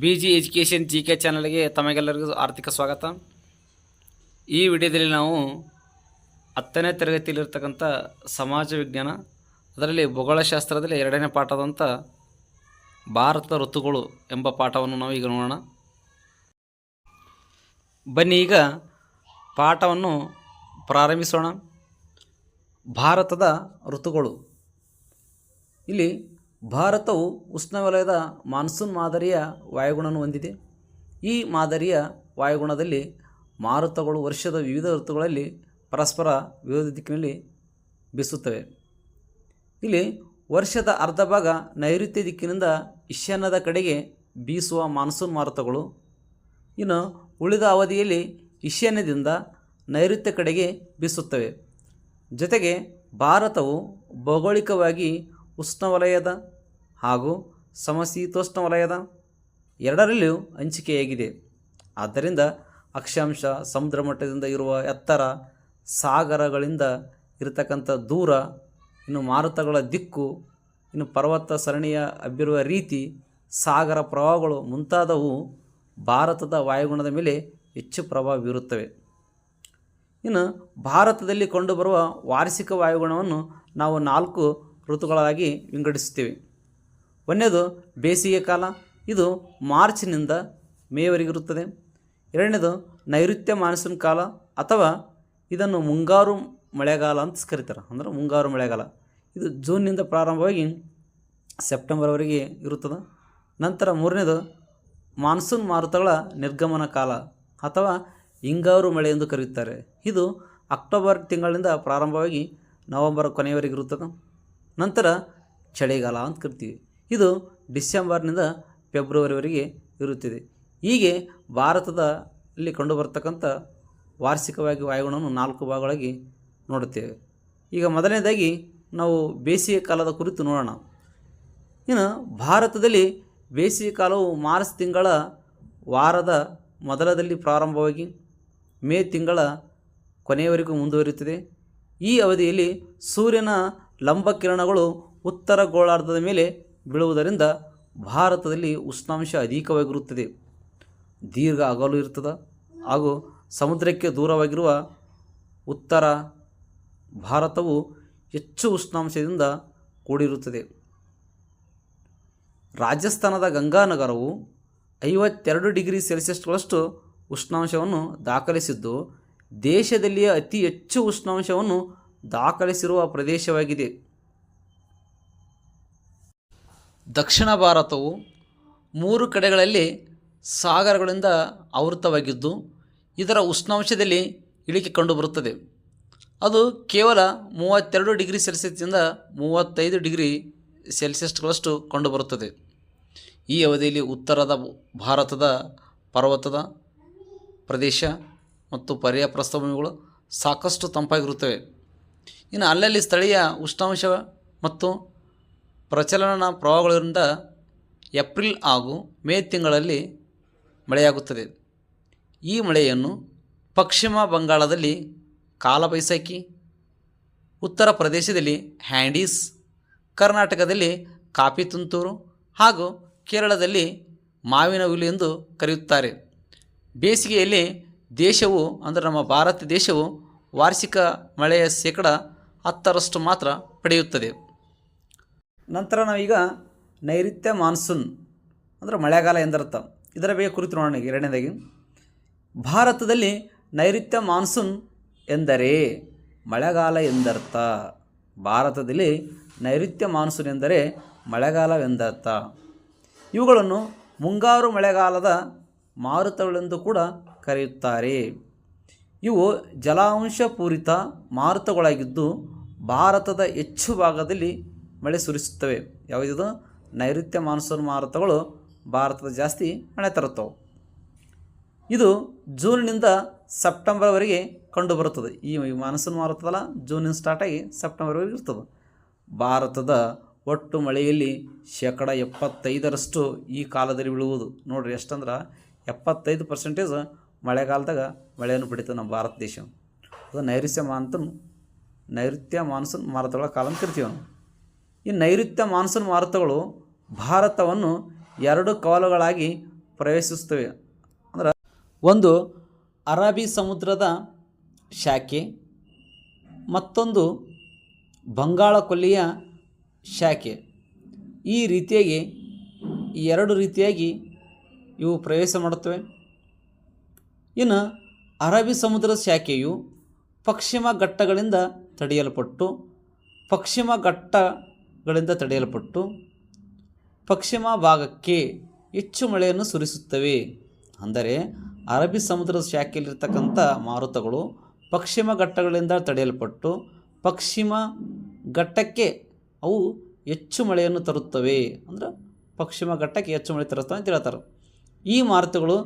B G education G K ಚಾನಲ್ಗೆ ತಮಗೆಲ್ಲರಿಗೂ ಆರ್ಥಿಕ ಸ್ವಾಗತ. ಈ ವಿಡಿಯೋದಲ್ಲಿ ನಾವು ಹತ್ತನೇ ತರಗತಿಯಲ್ಲಿರ್ತಕ್ಕಂಥ ಸಮಾಜ ವಿಜ್ಞಾನ, ಅದರಲ್ಲಿ ಭೂಗೋಳಶಾಸ್ತ್ರದಲ್ಲಿ ಎರಡನೇ ಪಾಠದಂಥ ಭಾರತದ ಋತುಗಳು ಎಂಬ ಪಾಠವನ್ನು ನಾವು ಈಗ ನೋಡೋಣ. ಬನ್ನಿ ಈಗ ಪಾಠವನ್ನು ಪ್ರಾರಂಭಿಸೋಣ. ಭಾರತದ ಋತುಗಳು. ಇಲ್ಲಿ ಭಾರತವು ಉಷ್ಣವಲಯದ ಮಾನ್ಸೂನ್ ಮಾದರಿಯ ವಾಯುಗುಣವನ್ನು ಹೊಂದಿದೆ. ಈ ಮಾದರಿಯ ವಾಯುಗುಣದಲ್ಲಿ ಮಾರುತಗಳು ವರ್ಷದ ವಿವಿಧ ಋತುಗಳಲ್ಲಿ ಪರಸ್ಪರ ವಿರೋಧ ದಿಕ್ಕಿನಲ್ಲಿ ಬೀಸುತ್ತವೆ. ಇಲ್ಲಿ ವರ್ಷದ ಅರ್ಧ ಭಾಗ ನೈಋತ್ಯ ದಿಕ್ಕಿನಿಂದ ಈಶಾನ್ಯದ ಕಡೆಗೆ ಬೀಸುವ ಮಾನ್ಸೂನ್ ಮಾರುತಗಳು. ಇನ್ನು ಉಳಿದ ಅವಧಿಯಲ್ಲಿ ಈಶಾನ್ಯದಿಂದ ನೈಋತ್ಯ ಕಡೆಗೆ ಬೀಸುತ್ತವೆ. ಜೊತೆಗೆ ಭಾರತವು ಭೌಗೋಳಿಕವಾಗಿ ಉಷ್ಣವಲಯದ ಹಾಗೂ ಸಮಶೀತೋಷ್ಣ ವಲಯದ ಎರಡರಲ್ಲಿಯೂ ಹಂಚಿಕೆಯಾಗಿದೆ. ಆದ್ದರಿಂದ ಅಕ್ಷಾಂಶ ಸಮುದ್ರ ಮಟ್ಟದಿಂದ ಇರುವ ಎತ್ತರ ಸಾಗರಗಳಿಂದ ಇರತಕ್ಕಂಥ ದೂರ, ಇನ್ನು ಮಾರುತಗಳ ದಿಕ್ಕು, ಇನ್ನು ಪರ್ವತ ಸರಣಿಯ ಹಬ್ಬಿರುವ ರೀತಿ, ಸಾಗರ ಪ್ರವಾಹಗಳು ಮುಂತಾದವು ಭಾರತದ ವಾಯುಗುಣದ ಮೇಲೆ ಹೆಚ್ಚು ಪ್ರಭಾವ ಬೀರುತ್ತವೆ. ಇನ್ನು ಭಾರತದಲ್ಲಿ ಕಂಡುಬರುವ ವಾರ್ಷಿಕ ವಾಯುಗುಣವನ್ನು ನಾವು ನಾಲ್ಕು ಋತುಗಳಾಗಿ ವಿಂಗಡಿಸುತ್ತೇವೆ. ಒಂದನೇದು ಬೇಸಿಗೆ ಕಾಲ, ಇದು ಮಾರ್ಚ್ನಿಂದ ಮೇವರೆಗಿರುತ್ತದೆ ಎರಡನೇದು ನೈಋತ್ಯ ಮಾನ್ಸೂನ್ ಕಾಲ ಅಥವಾ ಇದನ್ನು ಮುಂಗಾರು ಮಳೆಗಾಲ ಅಂತ ಕರೀತಾರೆ. ಅಂದರೆ ಮುಂಗಾರು ಮಳೆಗಾಲ. ಇದು ಜೂನ್ನಿಂದ ಪ್ರಾರಂಭವಾಗಿ ಸೆಪ್ಟೆಂಬರ್ವರೆಗೆ ಇರುತ್ತದೆ. ನಂತರ ಮೂರನೇದು ಮಾನ್ಸೂನ್ ಮಾರುತಗಳ ನಿರ್ಗಮನ ಕಾಲ ಅಥವಾ ಹಿಂಗಾರು ಮಳೆ ಎಂದು ಕರೆಯುತ್ತಾರೆ. ಇದು ಅಕ್ಟೋಬರ್ ತಿಂಗಳಿಂದ ಪ್ರಾರಂಭವಾಗಿ ನವೆಂಬರ್ ಕೊನೆಯವರೆಗೆ ಇರುತ್ತದೆ. ನಂತರ ಚಳಿಗಾಲ ಅಂತ ಕರಿತೀವಿ. ಇದು ಡಿಸೆಂಬರ್ನಿಂದ ಫೆಬ್ರವರಿವರೆಗೆ ಇರುತ್ತಿದೆ. ಹೀಗೆ ಭಾರತದ ಭಾರತದಲ್ಲಿ ಕಂಡುಬರ್ತಕ್ಕಂಥ ವಾರ್ಷಿಕವಾಗಿ ವಾಯುಗುಣವನ್ನು ನಾಲ್ಕು ಭಾಗಗಳಾಗಿ ನೋಡುತ್ತೇವೆ. ಈಗ ಮೊದಲನೇದಾಗಿ ನಾವು ಬೇಸಿಗೆ ಕಾಲದ ಕುರಿತು ನೋಡೋಣ. ಇನ್ನು ಭಾರತದಲ್ಲಿ ಬೇಸಿಗೆ ಕಾಲವು ಮಾರ್ಚ್ ತಿಂಗಳ ವಾರದ ಮೊದಲದಲ್ಲಿ ಪ್ರಾರಂಭವಾಗಿ ಮೇ ತಿಂಗಳ ಕೊನೆಯವರೆಗೂ ಮುಂದುವರಿಯುತ್ತದೆ. ಈ ಅವಧಿಯಲ್ಲಿ ಸೂರ್ಯನ ಲಂಬ ಕಿರಣಗಳು ಉತ್ತರ ಗೋಳಾರ್ಧದ ಮೇಲೆ ಬೀಳುವುದರಿಂದ ಭಾರತದಲ್ಲಿ ಉಷ್ಣಾಂಶ ಅಧಿಕವಾಗಿರುತ್ತದೆ. ದೀರ್ಘ ಅಗಲು ಇರ್ತದೆ ಹಾಗೂ ಸಮುದ್ರಕ್ಕೆ ದೂರವಾಗಿರುವ ಉತ್ತರ ಭಾರತವು ಹೆಚ್ಚು ಉಷ್ಣಾಂಶದಿಂದ ಕೂಡಿರುತ್ತದೆ. ರಾಜಸ್ಥಾನದ ಗಂಗಾನಗರವು ಐವತ್ತೆರಡು ಡಿಗ್ರಿ ಸೆಲ್ಸಿಯಸ್ಗಳಷ್ಟು ಉಷ್ಣಾಂಶವನ್ನು ದಾಖಲಿಸಿದ್ದು ದೇಶದಲ್ಲಿಯೇ ಅತಿ ಹೆಚ್ಚು ಉಷ್ಣಾಂಶವನ್ನು ದಾಖಲಿಸಿರುವ ಪ್ರದೇಶವಾಗಿದೆ. ದಕ್ಷಿಣ ಭಾರತವು ಮೂರು ಕಡೆಗಳಲ್ಲಿ ಸಾಗರಗಳಿಂದ ಆವೃತವಾಗಿದ್ದು ಇದರ ಉಷ್ಣಾಂಶದಲ್ಲಿ ಇಳಿಕೆ ಕಂಡುಬರುತ್ತದೆ. ಅದು ಕೇವಲ ಮೂವತ್ತೆರಡು ಡಿಗ್ರಿ ಸೆಲ್ಸಿಯಸ್ನಿಂದ ಮೂವತ್ತೈದು ಡಿಗ್ರಿ ಸೆಲ್ಸಿಯಸ್ಗಳಷ್ಟು ಕಂಡುಬರುತ್ತದೆ. ಈ ಅವಧಿಯಲ್ಲಿ ಉತ್ತರದ ಭಾರತದ ಪರ್ವತದ ಪ್ರದೇಶ ಮತ್ತು ಪರ್ಯಾಯ ಪ್ರಸ್ಥಭೂಮಿಗಳು ಸಾಕಷ್ಟು ತಂಪಾಗಿರುತ್ತವೆ. ಇನ್ನು ಅಲ್ಲಲ್ಲಿ ಸ್ಥಳೀಯ ಉಷ್ಣಾಂಶ ಮತ್ತು ಪ್ರಚಲನ ಪ್ರವಾಹಗಳಿಂದ ಏಪ್ರಿಲ್ ಹಾಗೂ ಮೇ ತಿಂಗಳಲ್ಲಿ ಮಳೆಯಾಗುತ್ತದೆ. ಈ ಮಳೆಯನ್ನು ಪಶ್ಚಿಮ ಬಂಗಾಳದಲ್ಲಿ ಕಾಲಬೈಸಾಖಿ ಉತ್ತರ ಪ್ರದೇಶದಲ್ಲಿ ಹ್ಯಾಂಡೀಸ್, ಕರ್ನಾಟಕದಲ್ಲಿ ಕಾಫಿ ತುಂತೂರು ಹಾಗೂ ಕೇರಳದಲ್ಲಿ ಮಾವಿನ ಹುಲಿ ಎಂದು ಕರೆಯುತ್ತಾರೆ. ಬೇಸಿಗೆಯಲ್ಲಿ ದೇಶವು, ಅಂದರೆ ನಮ್ಮ ಭಾರತ ದೇಶವು ವಾರ್ಷಿಕ ಮಳೆಯ ಶೇಕಡ ಹತ್ತರಷ್ಟು ಮಾತ್ರ ಪಡೆಯುತ್ತದೆ. ನಂತರ ನಾವೀಗ ನೈಋತ್ಯ ಮಾನ್ಸೂನ್, ಅಂದರೆ ಮಳೆಗಾಲ ಎಂದರ್ಥ ಇದರ ಬಗ್ಗೆ ಕುರಿತು ನೋಡೋಣ ಎರಡನೇದಾಗಿ. ಭಾರತದಲ್ಲಿ ನೈಋತ್ಯ ಮಾನ್ಸೂನ್ ಎಂದರೆ ಮಳೆಗಾಲ ಎಂದರ್ಥ. ಭಾರತದಲ್ಲಿ ನೈಋತ್ಯ ಮಾನ್ಸೂನ್ ಎಂದರೆ ಮಳೆಗಾಲವೆಂದರ್ಥ ಇವುಗಳನ್ನು ಮುಂಗಾರು ಮಳೆಗಾಲದ ಮಾರುತಗಳೆಂದು ಕೂಡ ಕರೆಯುತ್ತಾರೆ. ಇವು ಜಲಾಂಶ ಪೂರಿತ ಮಾರುತಗಳಾಗಿದ್ದು ಭಾರತದ ಹೆಚ್ಚು ಭಾಗದಲ್ಲಿ ಮಳೆ ಸುರಿಸುತ್ತವೆ. ಯಾವುದಿದು ನೈಋತ್ಯ ಮಾನ್ಸೂನ್ ಮಾರುತಗಳು ಭಾರತದ ಜಾಸ್ತಿ ಮಳೆ ತರುತ್ತವೆ. ಇದು ಜೂನ್ನಿಂದ ಸೆಪ್ಟೆಂಬರ್ವರೆಗೆ ಕಂಡುಬರುತ್ತದೆ. ಈ ಮಾನ್ಸೂನ್ ಮಾರುತದಲ್ಲ ಜೂನಿಂದ ಸ್ಟಾರ್ಟಾಗಿ ಸೆಪ್ಟೆಂಬರ್ವರೆಗೆ ಇರ್ತದೆ. ಭಾರತದ ಒಟ್ಟು ಮಳೆಯಲ್ಲಿ ಶೇಕಡ ಎಪ್ಪತ್ತೈದರಷ್ಟು ಈ ಕಾಲದಲ್ಲಿ ಬೀಳುವುದು. ನೋಡಿರಿ ಎಷ್ಟಂದ್ರೆ, ಎಪ್ಪತ್ತೈದು ಪರ್ಸೆಂಟೇಜ್ ಮಳೆಗಾಲದಾಗ ಮಳೆಯನ್ನು ಪಡಿತದೆ ನಮ್ಮ ಭಾರತ ದೇಶ. ಅದು ನೈಋತ್ಯ ಮಾನ್ಸೂನ್ ನೈಋತ್ಯ ಮಾನ್ಸೂನ್ ಮಾರುತಗಳ ಕಾಲ ಅಂತ ಈ ನೈಋತ್ಯ ಮಾನ್ಸೂನ್ ಮಾರುತಗಳು ಭಾರತವನ್ನು ಎರಡು ಕವಲುಗಳಾಗಿ ಪ್ರವೇಶಿಸುತ್ತವೆ. ಅಂದ್ರೆ ಒಂದು ಅರಬಿ ಸಮುದ್ರದ ಶಾಖೆ, ಮತ್ತೊಂದು ಬಂಗಾಳ ಕೊಲ್ಲಿಯ ಶಾಖೆ. ಈ ರೀತಿಯಾಗಿ ಎರಡು ರೀತಿಯಾಗಿ ಇವು ಪ್ರವೇಶ ಮಾಡುತ್ತವೆ. ಇನ್ನು ಅರಬ್ಬಿ ಸಮುದ್ರದ ಶಾಖೆಯು ಪಶ್ಚಿಮ ಘಟ್ಟಗಳಿಂದ ತಡೆಯಲ್ಪಟ್ಟು, ಪಶ್ಚಿಮ ಘಟ್ಟಗಳಿಂದ ತಡೆಯಲ್ಪಟ್ಟು, ಪಶ್ಚಿಮ ಭಾಗಕ್ಕೆ ಹೆಚ್ಚು ಮಳೆಯನ್ನು ಸುರಿಸುತ್ತವೆ. ಅಂದರೆ, ಅರಬ್ಬಿ ಸಮುದ್ರದ ಶಾಖೆಯಲ್ಲಿರ್ತಕ್ಕಂಥ ಮಾರುತಗಳು ಪಶ್ಚಿಮ ಘಟ್ಟಗಳಿಂದ ತಡೆಯಲ್ಪಟ್ಟು, ಪಶ್ಚಿಮ ಘಟ್ಟಕ್ಕೆ ಅವು ಹೆಚ್ಚು ಮಳೆಯನ್ನು ತರುತ್ತವೆ. ಅಂದರೆ, ಪಶ್ಚಿಮ ಘಟ್ಟಕ್ಕೆ ಹೆಚ್ಚು ಮಳೆ ತರುತ್ತವೆ ಅಂತ ಹೇಳ್ತಾರೆ. ಈ ಮಾರುತಗಳು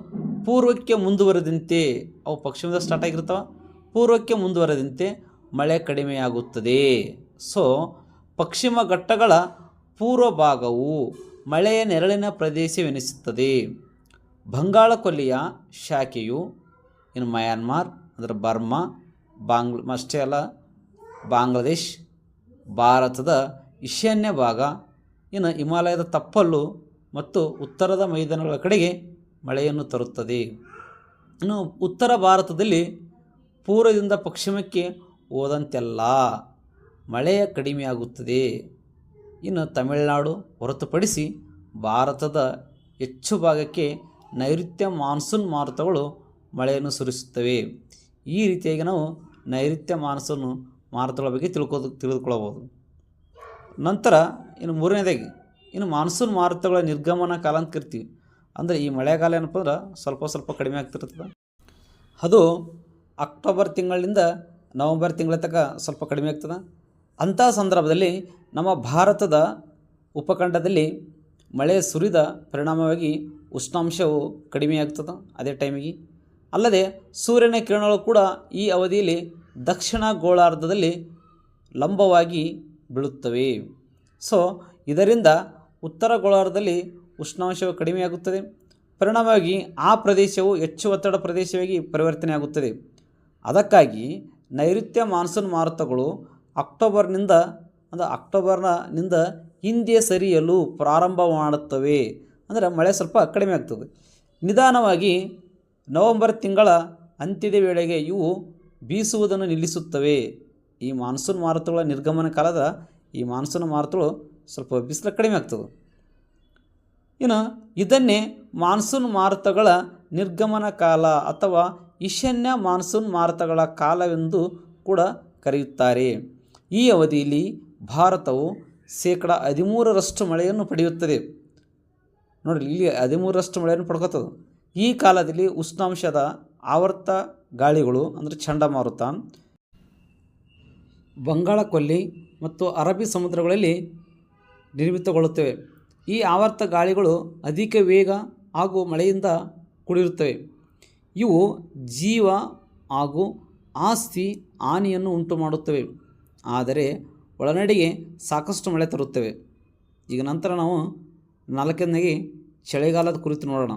ಪೂರ್ವಕ್ಕೆ ಮುಂದುವರೆದಂತೆ ಅವು ಪಶ್ಚಿಮದ ಸ್ಟಾರ್ಟ್ ಆಗಿರ್ತಾವೆ. ಪೂರ್ವಕ್ಕೆ ಮುಂದುವರೆದಂತೆ ಮಳೆ ಕಡಿಮೆಯಾಗುತ್ತದೆ. ಸೊ, ಪಶ್ಚಿಮ ಘಟ್ಟಗಳ ಪೂರ್ವ ಭಾಗವು ಮಳೆಯ ನೆರಳಿನ ಪ್ರದೇಶವೆನಿಸುತ್ತದೆ. ಬಂಗಾಳ ಕೊಲ್ಲಿಯ ಶಾಖೆಯು ಇನ್ನು ಮಯನ್ಮಾರ್, ಅಂದರೆ ಬರ್ಮಾ, ಬಾಂಗ್ಲ, ಅಷ್ಟೇ ಅಲ್ಲ, ಬಾಂಗ್ಲಾದೇಶ್, ಭಾರತದ ಈಶಾನ್ಯ ಭಾಗ, ಇನ್ನು ಹಿಮಾಲಯದ ತಪ್ಪಲು ಮತ್ತು ಉತ್ತರದ ಮೈದಾನಗಳ ಕಡೆಗೆ ಮಳೆಯನ್ನು ತರುತ್ತದೆ. ಇನ್ನು ಉತ್ತರ ಭಾರತದಲ್ಲಿ ಪೂರ್ವದಿಂದ ಪಶ್ಚಿಮಕ್ಕೆ ಹೋದಂತೆಲ್ಲ ಮಳೆಯ ಕಡಿಮೆಯಾಗುತ್ತದೆ ಇನ್ನು ತಮಿಳುನಾಡು ಹೊರತುಪಡಿಸಿ ಭಾರತದ ಹೆಚ್ಚು ಭಾಗಕ್ಕೆ ನೈಋತ್ಯ ಮಾನ್ಸೂನ್ ಮಾರುತಗಳು ಮಳೆಯನ್ನು ಸುರಿಸುತ್ತವೆ. ಈ ರೀತಿಯಾಗಿ ನಾವು ನೈಋತ್ಯ ಮಾನ್ಸೂನ್ ಮಾರುತಗಳ ಬಗ್ಗೆ ತಿಳ್ಕೋದು, ತಿಳಿದುಕೊಳ್ಳಬಹುದು. ನಂತರ ಇನ್ನು ಮೂರನೇದಾಗಿ, ಇನ್ನು ಮಾನ್ಸೂನ್ ಮಾರುತಗಳ ನಿರ್ಗಮನ ಕಾಲ ಅಂತ ಕರಿತೀವಿ ಅಂದರೆ ಈ ಮಳೆಗಾಲ ಏನಪ್ಪ ಅಂದ್ರೆ ಸ್ವಲ್ಪ ಸ್ವಲ್ಪ ಕಡಿಮೆ ಆಗ್ತಿರ್ತದೆ. ಅದು ಅಕ್ಟೋಬರ್ ತಿಂಗಳಿಂದ ನವಂಬರ್ ತಿಂಗಳ ತನಕ ಸ್ವಲ್ಪ ಕಡಿಮೆ ಆಗ್ತದೆ? ಅಂಥ ಸಂದರ್ಭದಲ್ಲಿ ನಮ್ಮ ಭಾರತದ ಉಪಖಂಡದಲ್ಲಿ ಮಳೆ ಸುರಿದ ಪರಿಣಾಮವಾಗಿ ಉಷ್ಣಾಂಶವು ಕಡಿಮೆಯಾಗ್ತದೆ ಅದೇ ಟೈಮಿಗೆ. ಅಲ್ಲದೆ ಸೂರ್ಯನ ಕಿರಣಗಳು ಕೂಡ ಈ ಅವಧಿಯಲ್ಲಿ ದಕ್ಷಿಣ ಗೋಳಾರ್ಧದಲ್ಲಿ ಲಂಬವಾಗಿ ಬೀಳುತ್ತವೆ. ಸೊ ಇದರಿಂದ ಉತ್ತರ ಗೋಳಾರ್ಧದಲ್ಲಿ ಉಷ್ಣಾಂಶವು ಕಡಿಮೆಯಾಗುತ್ತದೆ ಪರಿಣಾಮವಾಗಿ ಆ ಪ್ರದೇಶವು ಹೆಚ್ಚು ಒತ್ತಡ ಪ್ರದೇಶವಾಗಿ ಪರಿವರ್ತನೆಯಾಗುತ್ತದೆ. ಅದಕ್ಕಾಗಿ ನೈಋತ್ಯ ಮಾನ್ಸೂನ್ ಮಾರುತಗಳು ಅಕ್ಟೋಬರ್ನಿಂದ, ಅಂದರೆ ಅಕ್ಟೋಬರ್ನಿಂದ ಹಿಂದೆ ಸರಿಯಲು ಪ್ರಾರಂಭ ಮಾಡುತ್ತವೆ ಅಂದರೆ ಮಳೆ ಸ್ವಲ್ಪ ಕಡಿಮೆ ಆಗ್ತದೆ. ನಿಧಾನವಾಗಿ ನವೆಂಬರ್ ತಿಂಗಳ ಅಂತ್ಯದ ವೇಳೆಗೆ ಇವು ಬೀಸುವುದನ್ನು ನಿಲ್ಲಿಸುತ್ತವೆ. ಈ ಮಾನ್ಸೂನ್ ಮಾರುತಗಳ ನಿರ್ಗಮನ ಕಾಲದ ಈ ಮಾನ್ಸೂನ್ ಮಾರುತಗಳು ಸ್ವಲ್ಪ ಬಿಸಿಲು ಕಡಿಮೆ ಆಗ್ತದೆ. ಇನ್ನು ಇದನ್ನೇ ಮಾನ್ಸೂನ್ ಮಾರುತಗಳ ನಿರ್ಗಮನ ಕಾಲ ಅಥವಾ ಈಶಾನ್ಯ ಮಾನ್ಸೂನ್ ಮಾರುತಗಳ ಕಾಲವೆಂದು ಕೂಡ ಕರೆಯುತ್ತಾರೆ. ಈ ಅವಧಿಯಲ್ಲಿ ಭಾರತವು ಶೇಕಡ ಹದಿಮೂರರಷ್ಟು ಮಳೆಯನ್ನು ಪಡೆಯುತ್ತದೆ. ನೋಡಿ ಇಲ್ಲಿ ಹದಿಮೂರರಷ್ಟು ಮಳೆಯನ್ನು ಪಡ್ಕೋತದೆ. ಈ ಕಾಲದಲ್ಲಿ ಉಷ್ಣಾಂಶದ ಆವರ್ತ ಗಾಳಿಗಳು ಅಂದರೆ ಚಂಡಮಾರುತ ಬಂಗಾಳ ಕೊಲ್ಲಿ ಮತ್ತು ಅರಬ್ಬಿ ಸಮುದ್ರಗಳಲ್ಲಿ ನಿರ್ಮಿತಗೊಳ್ಳುತ್ತವೆ. ಈ ಆವರ್ತ ಗಾಳಿಗಳು ಅಧಿಕ ವೇಗ ಹಾಗೂ ಮಳೆಯಿಂದ ಕೂಡಿರುತ್ತವೆ. ಇವು ಜೀವ ಹಾಗೂ ಆಸ್ತಿ ಹಾನಿಯನ್ನು ಉಂಟು ಮಾಡುತ್ತವೆ ಆದರೆ ಒಳನಡಿಗೆ ಸಾಕಷ್ಟು ಮಳೆ ತರುತ್ತವೆ. ಈಗ ನಂತರ ನಾವು ನಾಲ್ಕನೇ ಚಳಿಗಾಲದ ಕುರಿತು ನೋಡೋಣ.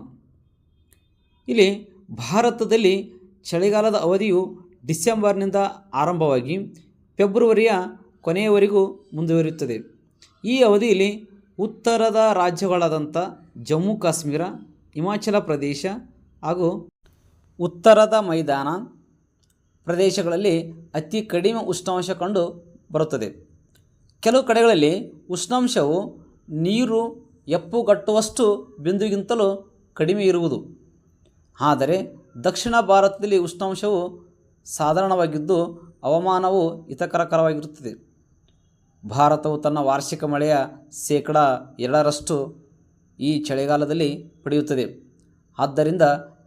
ಇಲ್ಲಿ ಭಾರತದಲ್ಲಿ ಚಳಿಗಾಲದ ಅವಧಿಯು ಡಿಸೆಂಬರ್ನಿಂದ ಆರಂಭವಾಗಿ ಫೆಬ್ರವರಿಯ ಕೊನೆಯವರೆಗೂ ಮುಂದುವರಿಯುತ್ತದೆ. ಈ ಅವಧಿಯಲ್ಲಿ ಉತ್ತರದ ರಾಜ್ಯಗಳಾದಂಥ ಜಮ್ಮು ಕಾಶ್ಮೀರ, ಹಿಮಾಚಲ ಪ್ರದೇಶ ಹಾಗೂ ಉತ್ತರದ ಮೈದಾನ ಪ್ರದೇಶಗಳಲ್ಲಿ ಅತಿ ಕಡಿಮೆ ಉಷ್ಣಾಂಶ ಕಂಡು ಬರುತ್ತದೆ. ಕೆಲವು ಕಡೆಗಳಲ್ಲಿ ಉಷ್ಣಾಂಶವು ನೀರು ಎಪ್ಪುಗಟ್ಟುವಷ್ಟು ಬಿಂದುಗಿಂತಲೂ ಕಡಿಮೆ ಇರುವುದು. ಆದರೆ ದಕ್ಷಿಣ ಭಾರತದಲ್ಲಿ ಉಷ್ಣಾಂಶವು ಸಾಧಾರಣವಾಗಿದ್ದು ಹವಾಮಾನವು ಹಿತಕರಕರವಾಗಿರುತ್ತದೆ. ಭಾರತವು ತನ್ನ ವಾರ್ಷಿಕ ಮಳೆಯ ಶೇಕಡ ಎರಡರಷ್ಟು ಈ ಚಳಿಗಾಲದಲ್ಲಿ ಪಡೆಯುತ್ತದೆ. ಆದ್ದರಿಂದ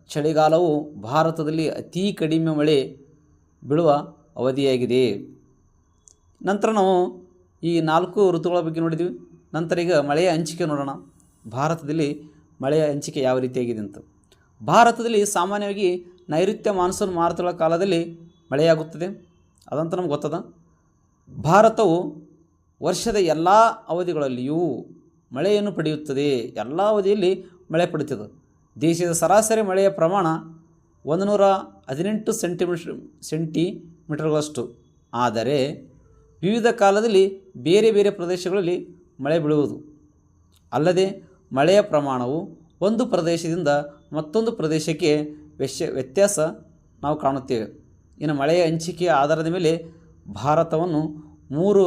ಚಳಿಗಾಲವು ಭಾರತದಲ್ಲಿ ಅತೀ ಕಡಿಮೆ ಮಳೆ ಬೀಳುವ ಅವಧಿಯಾಗಿದೆ. ನಂತರ ನಾವು ಈ ನಾಲ್ಕು ಋತುಗಳ ಬಗ್ಗೆ ನೋಡಿದ್ವಿ ನಂತರ ಈಗ ಮಳೆಯ ಹಂಚಿಕೆ ನೋಡೋಣ. ಭಾರತದಲ್ಲಿ ಮಳೆಯ ಹಂಚಿಕೆ ಯಾವ ರೀತಿಯಾಗಿದೆ ಅಂತ. ಭಾರತದಲ್ಲಿ ಸಾಮಾನ್ಯವಾಗಿ ನೈಋತ್ಯ ಮಾನ್ಸೂನ್ ಮಾರುತಗಳ ಕಾಲದಲ್ಲಿ ಮಳೆಯಾಗುತ್ತದೆ. ಅದಂತ ನಮ್ಗೆ ಗೊತ್ತದ. ಭಾರತವು ವರ್ಷದ ಎಲ್ಲ ಅವಧಿಗಳಲ್ಲಿಯೂ ಮಳೆಯನ್ನು ಪಡೆಯುತ್ತದೆ. ಎಲ್ಲ ಅವಧಿಯಲ್ಲಿ ಮಳೆ ಪಡೆಯುತ್ತದೆ ದೇಶದ ಸರಾಸರಿ ಮಳೆಯ ಪ್ರಮಾಣ ಒಂದು ನೂರ ಹದಿನೆಂಟು ಸೆಂಟಿಮೀಟರ್, ಸೆಂಟಿಮೀಟರ್ಗಳಷ್ಟು. ಆದರೆ ವಿವಿಧ ಕಾಲದಲ್ಲಿ ಬೇರೆ ಬೇರೆ ಪ್ರದೇಶಗಳಲ್ಲಿ ಮಳೆ ಬೀಳುವುದು. ಅಲ್ಲದೆ ಮಳೆಯ ಪ್ರಮಾಣವು ಒಂದು ಪ್ರದೇಶದಿಂದ ಮತ್ತೊಂದು ಪ್ರದೇಶಕ್ಕೆ ವ್ಯಶ ವ್ಯತ್ಯಾಸ ನಾವು ಕಾಣುತ್ತೇವೆ. ಇನ್ನು ಮಳೆಯ ಹಂಚಿಕೆಯ ಆಧಾರದ ಮೇಲೆ ಭಾರತವನ್ನು ಮೂರು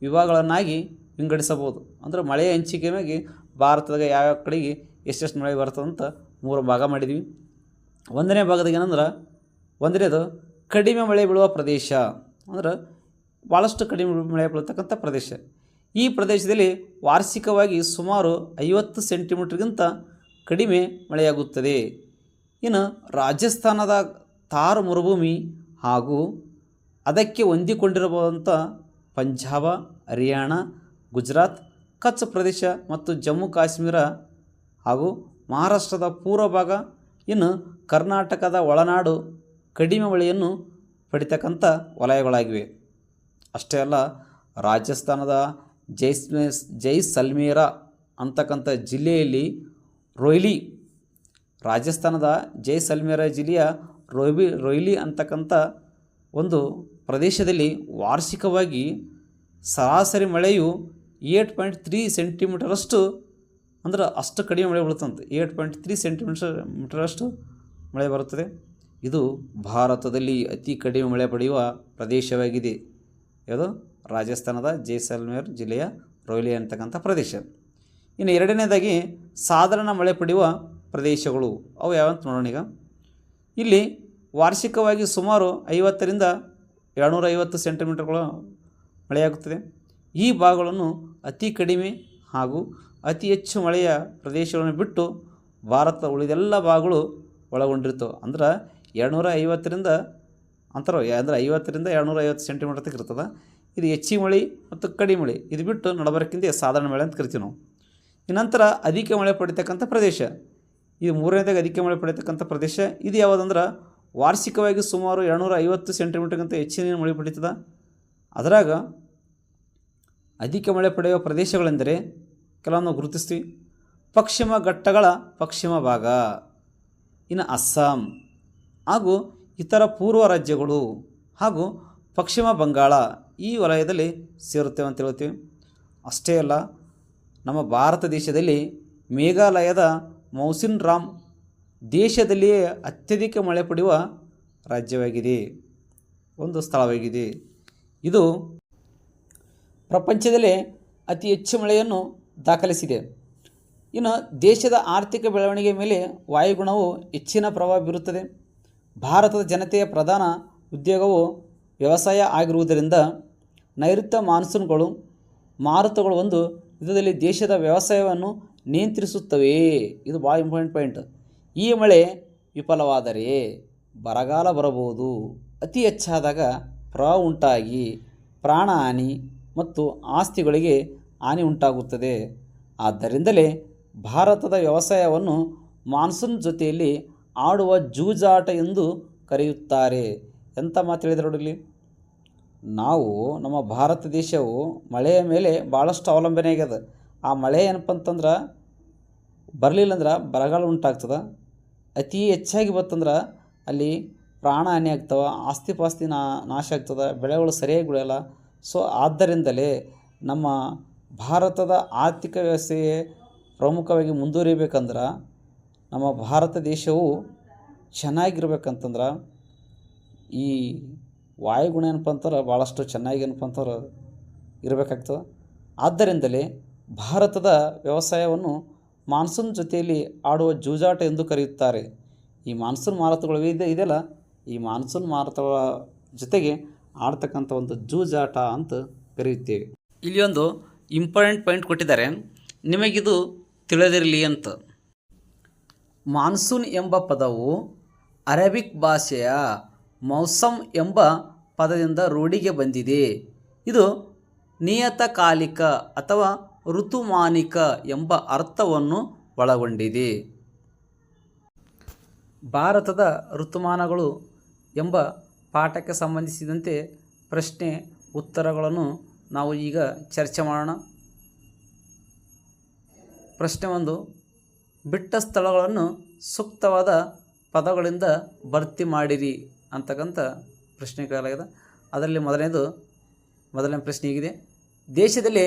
ವಿಭಾಗಗಳನ್ನಾಗಿ ವಿಂಗಡಿಸಬಹುದು. ಅಂದರೆ ಮಳೆಯ ಹಂಚಿಕೆ ಮ್ಯಾಗೆ ಭಾರತದಾಗ ಯಾವ್ಯಾವ ಕಡೆಗೆ ಎಷ್ಟೆಷ್ಟು ಮಳೆ ಬರ್ತದಂತ ಮೂರು ಭಾಗ ಮಾಡಿದ್ವಿ. ಒಂದನೇ ಭಾಗದಾಗ ಏನಂದ್ರೆ, ಒಂದನೇದು ಕಡಿಮೆ ಮಳೆ ಬೀಳುವ ಪ್ರದೇಶ. ಅಂದ್ರೆ ಭಾಳಷ್ಟು ಕಡಿಮೆ ಮಳೆ ಬೀಳತಕ್ಕಂಥ ಪ್ರದೇಶ. ಈ ಪ್ರದೇಶದಲ್ಲಿ ವಾರ್ಷಿಕವಾಗಿ ಸುಮಾರು ಐವತ್ತು ಸೆಂಟಿಮೀಟ್ರ್ಗಿಂತ ಕಡಿಮೆ ಮಳೆಯಾಗುತ್ತದೆ. ಇನ್ನು ರಾಜಸ್ಥಾನದ ತಾರು ಮರುಭೂಮಿ ಹಾಗೂ ಅದಕ್ಕೆ ಹೊಂದಿಕೊಂಡಿರಬಹುದಂಥ ಪಂಜಾಬ, ಹರಿಯಾಣ, ಗುಜರಾತ್, ಕಚ್ ಪ್ರದೇಶ ಮತ್ತು ಜಮ್ಮು ಕಾಶ್ಮೀರ ಹಾಗೂ ಮಹಾರಾಷ್ಟ್ರದ ಪೂರ್ವ ಭಾಗ, ಇನ್ನು ಕರ್ನಾಟಕದ ಒಳನಾಡು ಕಡಿಮೆ ಮಳೆಯನ್ನು ಪಡಿತಕ್ಕಂಥ ವಲಯಗಳಾಗಿವೆ. ಅಷ್ಟೇ ಅಲ್ಲ, ರಾಜಸ್ಥಾನದ ಜೈಸ್ಮೇ, ಜೈಸಲ್ಮೇರ ಅಂತಕ್ಕಂಥ ಜಿಲ್ಲೆಯಲ್ಲಿ ರೊಯ್ಲಿ, ರಾಜಸ್ಥಾನದ ಜೈಸಲ್ಮೇರ ಜಿಲ್ಲೆಯ ರೊಯ್ಬಿ, ರೊಯ್ಲಿ ಅಂತಕ್ಕಂಥ ಒಂದು ಪ್ರದೇಶದಲ್ಲಿ ವಾರ್ಷಿಕವಾಗಿ ಸರಾಸರಿ ಮಳೆಯು ಏಟ್ ಪಾಯಿಂಟ್ ತ್ರೀ ಸೆಂಟಿಮೀಟರಷ್ಟು ಅಂದ್ರೆ ಅಷ್ಟು ಕಡಿಮೆ ಮಳೆ ಬೀಳುತ್ತಂತೆ. ಏಟ್ ಪಾಯಿಂಟ್ ತ್ರೀ ಸೆಂಟಿಮೀಟರ್, ಮೀಟರಷ್ಟು ಮಳೆ ಬರುತ್ತದೆ. ಇದು ಭಾರತದಲ್ಲಿ ಅತಿ ಕಡಿಮೆ ಮಳೆ ಪಡೆಯುವ ಪ್ರದೇಶವಾಗಿದೆ. ಯಾವುದು? ರಾಜಸ್ಥಾನದ ಜೈಸಲ್ಮೇರ್ ಜಿಲ್ಲೆಯ ರೊಯ್ಲಿ ಅಂತಕ್ಕಂಥ ಪ್ರದೇಶ. ಇನ್ನು ಎರಡನೇದಾಗಿ ಸಾಧಾರಣ ಮಳೆ ಪಡೆಯುವ ಪ್ರದೇಶಗಳು. ಅವು ಯಾವಂತ ನೋಡೋಣ ಈಗ. ಇಲ್ಲಿ ವಾರ್ಷಿಕವಾಗಿ ಸುಮಾರು ಐವತ್ತರಿಂದ ಎರಡುನೂರೈವತ್ತು ಸೆಂಟಿಮೀಟರ್ಗಳು ಮಳೆಯಾಗುತ್ತದೆ. ಈ ಭಾಗಗಳನ್ನು ಅತಿ ಕಡಿಮೆ ಹಾಗೂ ಅತಿ ಹೆಚ್ಚು ಮಳೆಯ ಪ್ರದೇಶಗಳನ್ನು ಬಿಟ್ಟು ಭಾರತದ ಉಳಿದೆಲ್ಲ ಭಾಗಗಳು ಒಳಗೊಂಡಿರ್ತವೆ ಅಂದ್ರೆ ಎರಡುನೂರ ಐವತ್ತರಿಂದ ಅಂತರ, ಅಂದರೆ ಐವತ್ತರಿಂದ ಎರಡುನೂರ ಐವತ್ತು ಸೆಂಟಿಮೀಟರ್ ತನಕ ಇರ್ತದೆ. ಇದು ಹೆಚ್ಚಿಗೆ ಮಳೆ ಮತ್ತು ಕಡಿಮೆ ಮಳೆ, ಇದು ಬಿಟ್ಟು ನಡಬರಕ್ಕಿಂತ ಸಾಧಾರಣ ಮಳೆ ಅಂತ ಕರಿತೀವಿ ನಾವು. ಇನಂತರ ಅಧಿಕ ಮಳೆ ಪಡಿತಕ್ಕಂಥ ಪ್ರದೇಶ, ಇದು ಮೂರನೇದಾಗ ಅಧಿಕ ಮಳೆ ಪಡಿತಕ್ಕಂಥ ಪ್ರದೇಶ, ಇದು ಯಾವುದಂದ್ರೆ ವಾರ್ಷಿಕವಾಗಿ ಸುಮಾರು ಎರಡುನೂರ ಐವತ್ತು ಸೆಂಟಿಮೀಟರ್ಗಿಂತ ಹೆಚ್ಚಿನ ಮಳೆ ಪಡೀತದ. ಅದರಾಗ ಅಧಿಕ ಮಳೆ ಪಡೆಯುವ ಪ್ರದೇಶಗಳೆಂದರೆ ಕೆಲವೊಂದು ಗುರುತಿಸ್ತೀವಿ ಪಶ್ಚಿಮ ಘಟ್ಟಗಳ ಪಶ್ಚಿಮ ಭಾಗ. ಇನ್ನು ಅಸ್ಸಾಂ. ಹಾಗೂ ಇತರ ಪೂರ್ವ ರಾಜ್ಯಗಳು ಹಾಗೂ ಪಶ್ಚಿಮ ಬಂಗಾಳ ಈ ವಲಯದಲ್ಲಿ ಸೇರುತ್ತೆ ಅಂತ ಹೇಳ್ತೀವಿ. ಅಷ್ಟೇ ಅಲ್ಲ, ನಮ್ಮ ಭಾರತ ದೇಶದಲ್ಲಿ ಮೇಘಾಲಯದ ಮೌಸಿನ್ ರಾಮ್ ದೇಶದಲ್ಲಿಯೇ ಅತ್ಯಧಿಕ ಮಳೆ ಪಡೆಯುವ ರಾಜ್ಯವಾಗಿದೆ. ಒಂದು ಸ್ಥಳವಾಗಿದೆ. ಇದು ಪ್ರಪಂಚದಲ್ಲೇ ಅತಿ ಹೆಚ್ಚು ಮಳೆಯನ್ನು ದಾಖಲಿಸಿದೆ. ಇನ್ನು ದೇಶದ ಆರ್ಥಿಕ ಬೆಳವಣಿಗೆ ಮೇಲೆ ವಾಯುಗುಣವು ಹೆಚ್ಚಿನ ಪ್ರಭಾವ ಬೀರುತ್ತದೆ. ಭಾರತದ ಜನತೆಯ ಪ್ರಧಾನ ಉದ್ಯೋಗವು ವ್ಯವಸಾಯ ಆಗಿರುವುದರಿಂದ ನೈಋತ್ಯ ಮಾನ್ಸೂನ್ಗಳು ಮಾರುತಗಳು ಒಂದು ಯುದ್ಧದಲ್ಲಿ ದೇಶದ ವ್ಯವಸಾಯವನ್ನು ನಿಯಂತ್ರಿಸುತ್ತವೆ. ಇದು ಭಾಳ ಇಂಪಾರ್ಟೆಂಟ್ ಪಾಯಿಂಟ್. ಈ ಮಳೆ ವಿಫಲವಾದರೆ ಬರಗಾಲ ಬರಬಹುದು. ಅತಿ ಹೆಚ್ಚಾದಾಗ ಪ್ರವಾಹ ಉಂಟಾಗಿ ಪ್ರಾಣಹಾನಿ ಮತ್ತು ಆಸ್ತಿಗಳಿಗೆ ಹಾನಿ ಉಂಟಾಗುತ್ತದೆ. ಆದ್ದರಿಂದಲೇ ಭಾರತದ ವ್ಯವಸಾಯವನ್ನು ಮಾನ್ಸೂನ್ ಜೊತೆಯಲ್ಲಿ ಆಡುವ ಜೂಜಾಟ ಎಂದು ಕರೆಯುತ್ತಾರೆ. ಎಂಥ ಮಾತು ಹೇಳಿದ್ರು ನೋಡಲಿ ನಾವು ನಮ್ಮ ಭಾರತ ದೇಶವು ಮಳೆಯ ಮೇಲೆ ಭಾಳಷ್ಟು ಅವಲಂಬನೆ ಆಗ್ಯದ. ಆ ಮಳೆ ಏನಪ್ಪ ಅಂತಂದ್ರೆ ಬರಲಿಲ್ಲ ಅಂದ್ರೆ ಬರಗಾಲ ಉಂಟಾಗ್ತದೆ. ಅತಿ ಹೆಚ್ಚಾಗಿ ಬತ್ತಂದ್ರೆ ಅಲ್ಲಿ ಪ್ರಾಣ ಹಾನಿ ಆಗ್ತವೆ ಆಸ್ತಿ ಪಾಸ್ತಿ ನಾಶ ಆಗ್ತದೆ, ಬೆಳೆಗಳು ಸರಿಯಾಗಿ ಬೆಳೆಯಲ್ಲ. ಸೊ ಆದ್ದರಿಂದಲೇ ನಮ್ಮ ಭಾರತದ ಆರ್ಥಿಕ ವ್ಯವಸ್ಥೆಯೇ ಪ್ರಮುಖವಾಗಿ ಮುಂದುವರಿಬೇಕಂದ್ರೆ ನಮ್ಮ ಭಾರತ ದೇಶವು ಚೆನ್ನಾಗಿರ್ಬೇಕಂತಂದ್ರೆ ಈ ವಾಯುಗುಣ ಏನಪ್ಪ ಅಂತಾರೆ ಭಾಳಷ್ಟು ಚೆನ್ನಾಗಿ ಏನಪ್ಪ ಅಂತಾರೆ ಇರಬೇಕಾಗ್ತದೆ. ಆದ್ದರಿಂದಲೇ ಭಾರತದ ವ್ಯವಸಾಯವನ್ನು ಮಾನ್ಸೂನ್ ಜೊತೆಯಲ್ಲಿ ಆಡುವ ಜೂಜಾಟ ಎಂದು ಕರೆಯುತ್ತಾರೆ. ಈ ಮಾನ್ಸೂನ್ ಮಾರುತಗಳು ಇದೆ ಇದೆಯಲ್ಲ ಈ ಮಾನ್ಸೂನ್ ಮಾರುತಗಳ ಜೊತೆಗೆ ಆಡ್ತಕ್ಕಂಥ ಒಂದು ಜೂಜಾಟ ಅಂತ ಕರೆಯುತ್ತೇವೆ. ಇಲ್ಲಿ ಒಂದು ಇಂಪಾರ್ಟೆಂಟ್ ಪಾಯಿಂಟ್ ಕೊಟ್ಟಿದ್ದಾರೆ. ನಿಮಗಿದು ತಿಳಿದಿರಲಿ ಅಂತ. ಮಾನ್ಸೂನ್ ಎಂಬ ಪದವು ಅರೇಬಿಕ್ ಭಾಷೆಯ ಮೌಸಮ್ ಎಂಬ ಪದದಿಂದ ರೂಢಿಗೆ ಬಂದಿದೆ. ಇದು ನಿಯತಕಾಲಿಕ ಅಥವಾ ಋತುಮಾನಿಕ ಎಂಬ ಅರ್ಥವನ್ನು ಒಳಗೊಂಡಿದೆ. ಭಾರತದ ಋತುಮಾನಗಳು ಎಂಬ ಪಾಠಕ್ಕೆ ಸಂಬಂಧಿಸಿದಂತೆ ಪ್ರಶ್ನೆ, ಉತ್ತರಗಳನ್ನು ನಾವು ಈಗ ಚರ್ಚೆ ಮಾಡೋಣ. ಪ್ರಶ್ನೆ ಒಂದು, ಬಿಟ್ಟ ಸ್ಥಳಗಳನ್ನು ಸೂಕ್ತವಾದ ಪದಗಳಿಂದ ಭರ್ತಿ ಮಾಡಿರಿ ಅಂತಕ್ಕಂಥ ಪ್ರಶ್ನೆ ಕೇಳಲಾಗಿದೆ. ಅದರಲ್ಲಿ ಮೊದಲನೇದು, ಮೊದಲನೇ ಪ್ರಶ್ನೆ ಹೀಗಿದೆ. ದೇಶದಲ್ಲಿ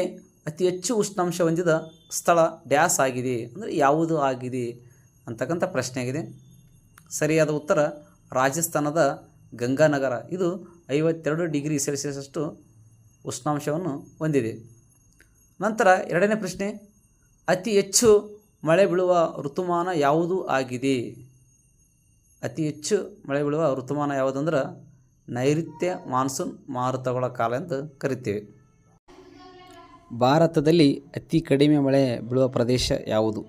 ಅತಿ ಹೆಚ್ಚು ಉಷ್ಣಾಂಶ ಹೊಂದಿದ ಸ್ಥಳ ಡ್ಯಾಸ್ ಆಗಿದೆ ಅಂದರೆ ಯಾವುದು ಆಗಿದೆ ಅಂತಕ್ಕಂಥ ಪ್ರಶ್ನೆ ಆಗಿದೆ. ಸರಿಯಾದ ಉತ್ತರ ರಾಜಸ್ಥಾನದ ಗಂಗಾನಗರ. ಇದು ಐವತ್ತೆರಡು ಡಿಗ್ರಿ ಸೆಲ್ಸಿಯಸ್ಸಷ್ಟು ಉಷ್ಣಾಂಶವನ್ನು ಹೊಂದಿದೆ. ನಂತರ ಎರಡನೇ ಪ್ರಶ್ನೆ, ಅತಿ ಹೆಚ್ಚು ಮಳೆ ಬೀಳುವ ಋತುಮಾನ ಯಾವುದು ಆಗಿದೆ? ಅತಿ ಹೆಚ್ಚು ಮಳೆ ಬೀಳುವ ಋತುಮಾನ ಯಾವುದಂದ್ರೆ ನೈಋತ್ಯ ಮಾನ್ಸೂನ್ ಮಾರುತಗಳ ಕಾಲ ಎಂದು ಕರಿತೇವೆ. ಭಾರತದಲ್ಲಿ ಅತಿ ಕಡಿಮೆ ಮಳೆ ಬೀಳುವ ಪ್ರದೇಶ ಯಾವುದು?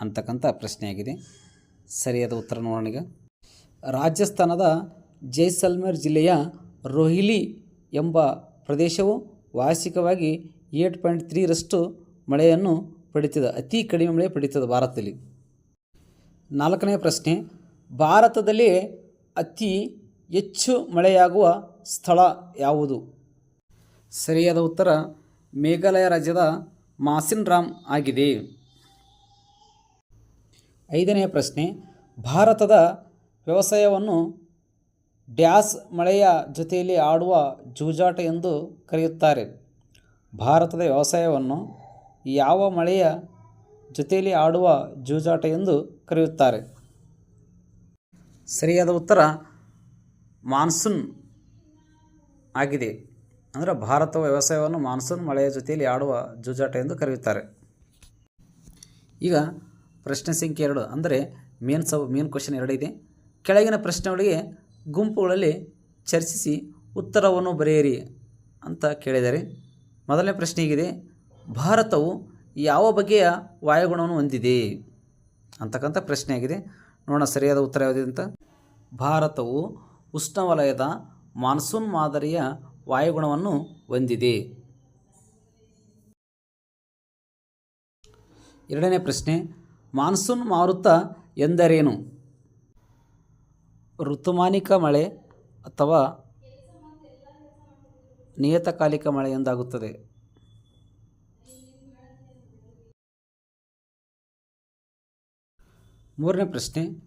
ಅಂತಕ್ಕಂಥ ಪ್ರಶ್ನೆಯಾಗಿದೆ. ಸರಿಯಾದ ಉತ್ತರ ನೋಡೋಣ ರಾಜಸ್ಥಾನದ ಜೈಸಲ್ಮೇರ್ ಜಿಲ್ಲೆಯ ರೋಹಿಲಿ ಎಂಬ ಪ್ರದೇಶವು ವಾರ್ಷಿಕವಾಗಿ ಏಟ್ ಪಾಯಿಂಟ್ ತ್ರೀರಷ್ಟು ಮಳೆಯನ್ನು ಪಡಿತದೆ. ಅತಿ ಕಡಿಮೆ ಮಳೆ ಪಡಿತದೆ ಭಾರತದಲ್ಲಿ. ನಾಲ್ಕನೇ ಪ್ರಶ್ನೆ, ಭಾರತದಲ್ಲಿ ಅತಿ ಹೆಚ್ಚು ಮಳೆಯಾಗುವ ಸ್ಥಳ ಯಾವುದು? ಸರಿಯಾದ ಉತ್ತರ, ಮೇಘಾಲಯ ರಾಜ್ಯದ ಮಾಸಿನ್ ರಾಮ್ ಆಗಿದೆ. ಐದನೆಯ ಪ್ರಶ್ನೆ, ಭಾರತದ ವ್ಯವಸಾಯವನ್ನು ಡ್ಯಾಸ್ ಮಳೆಯ ಜೊತೆಯಲ್ಲಿ ಆಡುವ ಜೂಜಾಟ ಎಂದು ಕರೆಯುತ್ತಾರೆ. ಭಾರತದ ವ್ಯವಸಾಯವನ್ನು ಯಾವ ಮಳೆಯ ಜೊತೆಯಲ್ಲಿ ಆಡುವ ಜೂಜಾಟ ಎಂದು ಕರೆಯುತ್ತಾರೆ? ಸರಿಯಾದ ಉತ್ತರ ಮಾನ್ಸೂನ್ ಆಗಿದೆ. ಅಂದರೆ ಭಾರತ ವ್ಯವಸಾಯವನ್ನು ಮಾನ್ಸೂನ್ ಮಳೆಯ ಜೊತೆಯಲ್ಲಿ ಆಡುವ ಜೂಜಾಟ ಎಂದು ಕರೆಯುತ್ತಾರೆ. ಈಗ ಪ್ರಶ್ನೆ ಸಂಖ್ಯೆ ಎರಡು. ಅಂದರೆ ಮೇನ್ ಸಬ್ ಮೇನ್ ಕ್ವಶನ್ ಎರಡಿದೆ ಕೆಳಗಿನ ಪ್ರಶ್ನೆಗಳಿಗೆ ಗುಂಪುಗಳಲ್ಲಿ ಚರ್ಚಿಸಿ ಉತ್ತರವನ್ನು ಬರೆಯಿರಿ ಅಂತ ಕೇಳಿದ್ದಾರೆ ಮೊದಲನೇ ಪ್ರಶ್ನೆ ಹೀಗಿದೆ, ಭಾರತವು ಯಾವ ಬಗೆಯ ವಾಯುಗುಣವನ್ನು ಹೊಂದಿದೆ? ಅಂತಕ್ಕಂಥ ಪ್ರಶ್ನೆಯಾಗಿದೆ ನೋಡೋಣ ಸರಿಯಾದ ಉತ್ತರ ಯಾವುದಿದೆ ಅಂತ. ಭಾರತವು ಉಷ್ಣವಲಯದ ಮಾನ್ಸೂನ್ ಮಾದರಿಯ ವಾಯುಗುಣವನ್ನು ಹೊಂದಿದೆ. ಎರಡನೇ ಪ್ರಶ್ನೆ, ಮಾನ್ಸೂನ್ ಮಾರುತ ಎಂದರೇನು? ಋತುಮಾನಿಕ ಮಳೆ ಅಥವಾ ನಿಯತಕಾಲಿಕ ಮಳೆ ಎಂದಾಗುತ್ತದೆ. ಮೂರನೇ ಪ್ರಶ್ನೆ.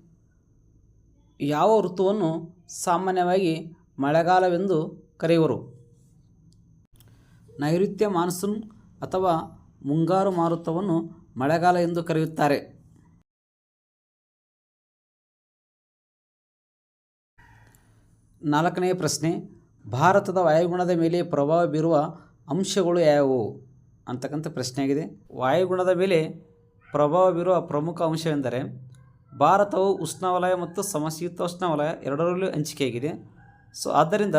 ಯಾವ ಋತುವನ್ನು ಸಾಮಾನ್ಯವಾಗಿ ಮಳೆಗಾಲವೆಂದು ಕರೆಯುವರು? ನೈಋತ್ಯ ಮಾನ್ಸೂನ್ ಅಥವಾ ಮುಂಗಾರು ಮಾರುತವನ್ನು ಮಳೆಗಾಲ ಎಂದು ಕರೆಯುತ್ತಾರೆ. ನಾಲ್ಕನೆಯ ಪ್ರಶ್ನೆ, ಭಾರತದ ವಾಯುಗುಣದ ಮೇಲೆ ಪ್ರಭಾವ ಬೀರುವ ಅಂಶಗಳು ಯಾವುವು? ಅಂತಕ್ಕಂಥ ಪ್ರಶ್ನೆಯಾಗಿದೆ ವಾಯುಗುಣದ ಮೇಲೆ ಪ್ರಭಾವ ಬೀರುವ ಪ್ರಮುಖ ಅಂಶವೆಂದರೆ, ಭಾರತವು ಉಷ್ಣವಲಯ ಮತ್ತು ಸಮಶೀತೋಷ್ಣವಲಯ ಎರಡರಲ್ಲೂ ಹಂಚಿಕೆಯಾಗಿದೆ ಸೊ ಆದ್ದರಿಂದ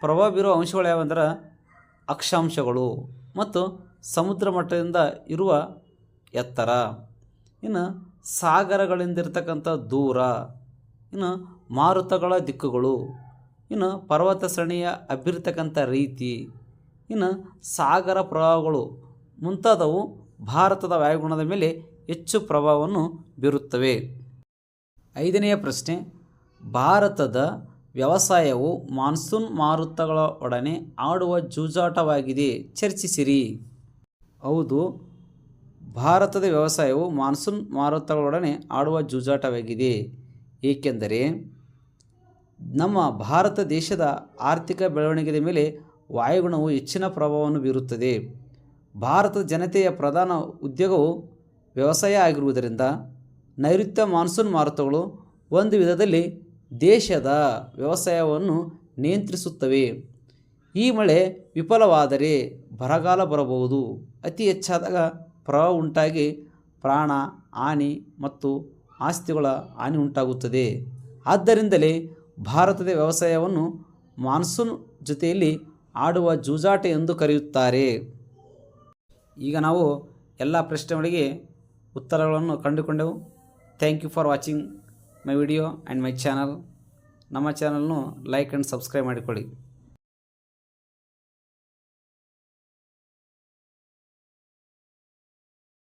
ಪ್ರಭಾವ ಬೀರುವ ಅಂಶಗಳು ಯಾವೆಂದರೆ ಅಕ್ಷಾಂಶಗಳು ಮತ್ತು ಸಮುದ್ರ ಮಟ್ಟದಿಂದ ಇರುವ ಎತ್ತರ. ಇನ್ನು ಸಾಗರಗಳಿಂದಿರ್ತಕ್ಕಂಥ ದೂರ. ಇನ್ನು ಮಾರುತಗಳ ದಿಕ್ಕುಗಳು. ಇನ್ನು ಪರ್ವತ ಸರಣಿಯ ಅಬ್ಬಿರತಕ್ಕಂಥ ರೀತಿ, ಇನ್ನು ಸಾಗರ ಪ್ರವಾಹಗಳು ಮುಂತಾದವು ಭಾರತದ ವಾಯುಗುಣದ ಮೇಲೆ ಹೆಚ್ಚು ಪ್ರಭಾವವನ್ನು ಬೀರುತ್ತವೆ. ಐದನೆಯ ಪ್ರಶ್ನೆ, ಭಾರತದ ವ್ಯವಸಾಯವು ಮಾನ್ಸೂನ್ ಮಾರುತಗಳ ಒಡನೆ ಆಡುವ ಜೂಜಾಟವಾಗಿದೆ. ಚರ್ಚಿಸಿರಿ. ಹೌದು, ಭಾರತದ ವ್ಯವಸಾಯವು ಮಾನ್ಸೂನ್ ಮಾರುತಗಳೊಡನೆ ಆಡುವ ಜೂಜಾಟವಾಗಿದೆ. ಏಕೆಂದರೆ ನಮ್ಮ ಭಾರತ ದೇಶದ ಆರ್ಥಿಕ ಬೆಳವಣಿಗೆಯ ಮೇಲೆ ವಾಯುಗುಣವು ಹೆಚ್ಚಿನ ಪ್ರಭಾವವನ್ನು ಬೀರುತ್ತದೆ. ಭಾರತದ ಜನತೆಯ ಪ್ರಧಾನ ಉದ್ಯೋಗವು ವ್ಯವಸಾಯ ಆಗಿರುವುದರಿಂದ ನೈಋತ್ಯ ಮಾನ್ಸೂನ್ ಮಾರುತಗಳು ಒಂದು ವಿಧದಲ್ಲಿ ದೇಶದ ವ್ಯವಸಾಯವನ್ನು ನಿಯಂತ್ರಿಸುತ್ತವೆ. ಈ ಮಳೆ ವಿಫಲವಾದರೆ ಬರಗಾಲ ಬರಬಹುದು. ಅತಿ ಹೆಚ್ಚಾದಾಗ ಪ್ರವಾಹ ಉಂಟಾಗಿ ಪ್ರಾಣ, ಹಾನಿ ಮತ್ತು ಆಸ್ತಿಗಳ ಹಾನಿ ಉಂಟಾಗುತ್ತದೆ. ಆದ್ದರಿಂದಲೇ ಭಾರತದ ವ್ಯವಸಾಯವನ್ನು ಮಾನ್ಸೂನ್ ಜೊತೆಯಲ್ಲಿ ಆಡುವ ಜೂಜಾಟ ಎಂದು ಕರೆಯುತ್ತಾರೆ. ಈಗ ನಾವು ಎಲ್ಲ ಪ್ರಶ್ನೆಗಳಿಗೆ ಉತ್ತರಗಳನ್ನು ಕಂಡುಕೊಂಡೆವು. Thank you for watching my video and my channel ನಮ್ಮ ಚಾನಲ್ನು ಲೈಕ್ ಆ್ಯಂಡ್ ಸಬ್ಸ್ಕ್ರೈಬ್ ಮಾಡಿಕೊಳ್ಳಿ.